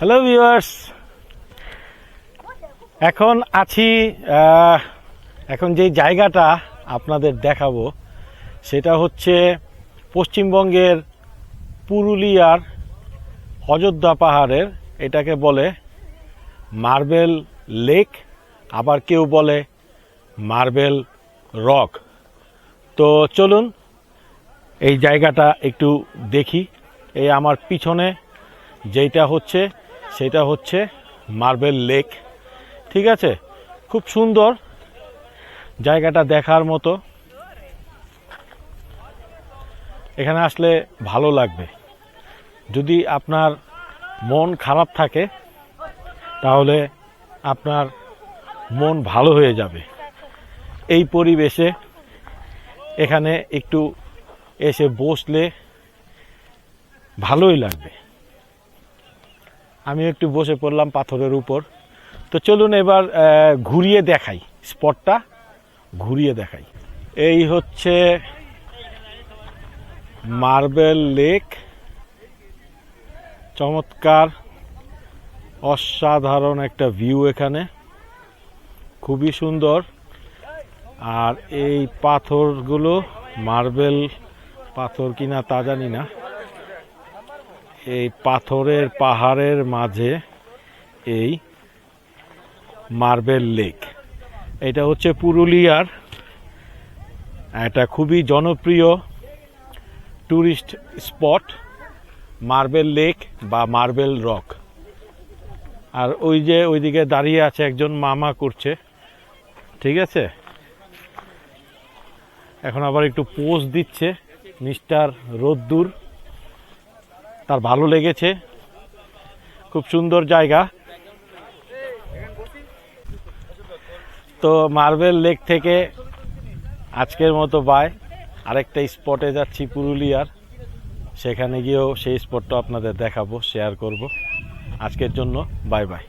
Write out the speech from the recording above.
Hello viewers এখন আছি এখন যে জায়গাটা আপনাদের দেখাবো, সেটা হচ্ছে পশ্চিমবঙ্গের পুরুলিয়ার অযোধ্যা পাহাড়ের, এটাকে বলে মার্বেল লেক, আবার কেউ বলে মার্বেল রক। তো চলুন, এই জায়গাটা একটু দেখি। এই আমার পিছনে যেইটা হচ্ছে সেটা হচ্ছে মার্বেল লেক। ঠিক আছে? খুব সুন্দর জায়গাটা দেখার মতো। এখানে আসলে ভালো লাগবে। যদি আপনার মন খারাপ থাকে, তাহলে আপনার মন ভালো হয়ে যাবে। এই পরিবেশে এখানে একটু এসে বসলে ভালোই লাগবে। আমি একটু বসে পড়লাম পাথরের উপর। তো চলুন এবার ঘুরিয়ে দেখাই, স্পটটা ঘুরিয়ে দেখাই। এই হচ্ছে মার্বেল লেক। চমৎকার, অসাধারণ একটা ভিউ এখানে। খুবই সুন্দর। আর এই পাথরগুলো মার্বেল পাথর কিনা তা জানি না। এই পাথরের পাহাড়ের মাঝে এই মার্বেল লেক। এটা হচ্ছে পুরুলিয়ার। একটা খুবই জনপ্রিয় টুরিস্ট স্পট, মার্বেল লেক বা মার্বেল রক। আর ওই যে ওইদিকে দাঁড়িয়ে আছে একজন মামা করছে। ঠিক আছে? এখন আবার একটু পোজ দিচ্ছে মিস্টার রোদ্দুর। তার ভালো লেগেছে। খুব সুন্দর জায়গা। তো মার্বেল লেক থেকে আজকের মতো বাই আরেকটা স্পটে যাচ্ছি পুরুলিয়ার। সেখানে গিয়েও সেই স্পটটা আপনাদের দেখাবো শেয়ার করব। আজকের জন্য বাই বাই